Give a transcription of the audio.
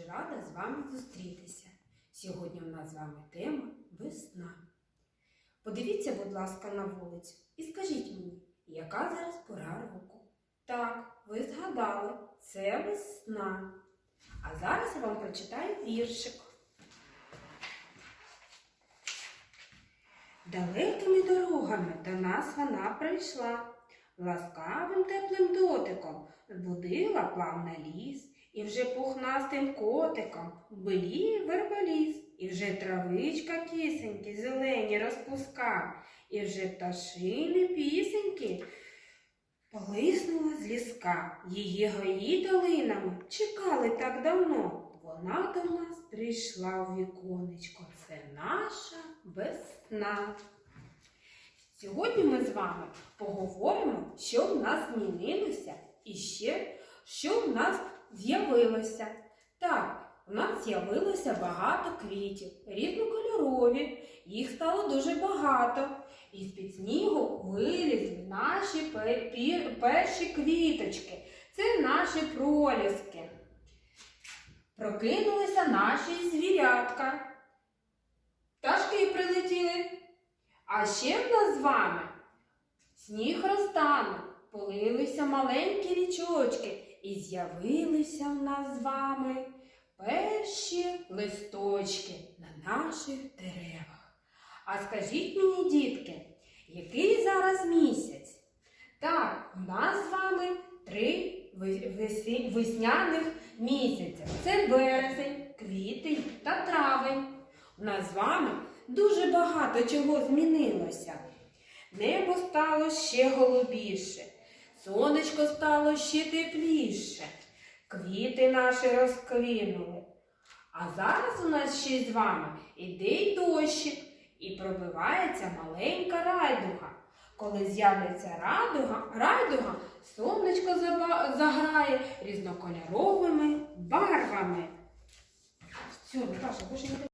Дуже рада з вами зустрітися. Сьогодні у нас з вами тема весна. Подивіться, будь ласка, на вулицю і скажіть мені, яка зараз пора року? Так, ви згадали, це весна. А зараз я вам прочитаю віршик. Далекими дорогами до нас вона прийшла, ласкавим теплим дотиком збудила плавна ліс, і вже пухнастим котиком беліє верболіс, і вже травичка кисеньки зелені розпуска, і вже пташини пісеньки полиснула з ліска. Її гаї долинами чекали так давно. Вона до нас прийшла у віконечко. Це наша весна. Сьогодні ми з вами поговоримо, що в нас змінилося і ще що в нас з'явилося. Так, у нас з'явилося багато квітів, різнокольорові, їх стало дуже багато. І з-під снігу вилізли наші перші квіточки. Це наші проліски. Прокинулися наші звірятка. Пташки прилетіли. А ще в нас з вами сніг розтане, полилися маленькі річочки, і з'явилися в нас з вами перші листочки на наших деревах. А скажіть мені, дітки, який зараз місяць? Так, у нас з вами три весняних місяця. Це березень, квітень та травень. У нас з вами дуже багато чого змінилося. Небо стало ще голубіше, сонечко стало ще тепліше, квіти наші розквінули. А зараз у нас ще з вами іде й дощик, і пробивається маленька райдуга. Коли з'явиться радуга, райдуга, сонечко заграє різнокольоровими барвами. Все, Наташа, більше не